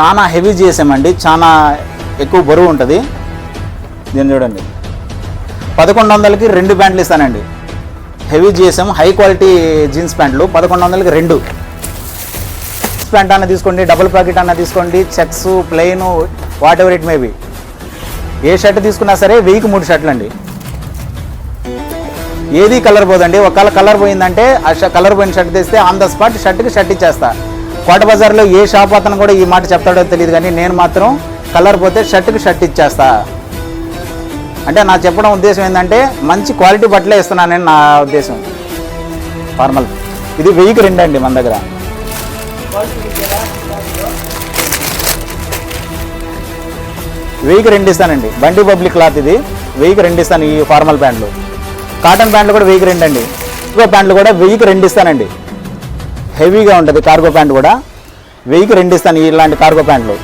చాలా హెవీ చేసామండి. చాలా ఎక్కువ బరువు ఉంటుంది. దీన్ని చూడండి. పదకొండు వందలకి రెండు ప్యాంట్లు ఇస్తానండి. Heavy GSM high quality jeans ప్యాంట్లు. పదకొండు వందలకి రెండు. ప్యాంట్ అన్న తీసుకోండి. డబుల్ ప్యాకెట్ అన్న తీసుకోండి. Checks plain whatever it may be a shirt తీసుకున్నా సరే వెయ్యికి మూడు షర్ట్లు అండి. ఏది కలర్ పోదండి. ఒకవేళ కలర్ పోయిందంటే ఆ కలర్ పోయిన షర్ట్ తెస్తే ఆన్ ద స్పాట్ షర్ట్కి షర్ట్ ఇచ్చేస్తా. కోట బజార్లో ఏ షాప్ అతను కూడా ఈ మాట చెప్తాడో తెలియదు కానీ నేను మాత్రం కలర్ పోతే షర్ట్కి షర్ట్ ఇచ్చేస్తా. అంటే నా చెప్పడం ఉద్దేశం ఏంటంటే మంచి క్వాలిటీ బట్టలే ఇస్తున్నానని నా ఉద్దేశం. ఫార్మల్. ఇది వెయ్యికి రెండు అండి మన దగ్గర. వెయ్యికి రెండు ఇస్తానండి. బండి పబ్లిక్ క్లాత్ ఇది. వెయ్యికి రెండు ఇస్తాను ఈ ఫార్మల్ ప్యాంట్లు. కాటన్ ప్యాంట్లు కూడా వెయ్యికి రెండు అండి. ఇంకో ప్యాంట్లు కూడా వెయ్యికి రెండు ఇస్తానండి. హెవీగా ఉంటుంది కార్గో ప్యాంట్ కూడా. వెయ్యికి రెండు ఇస్తాను ఇలాంటి కార్గో ప్యాంట్లు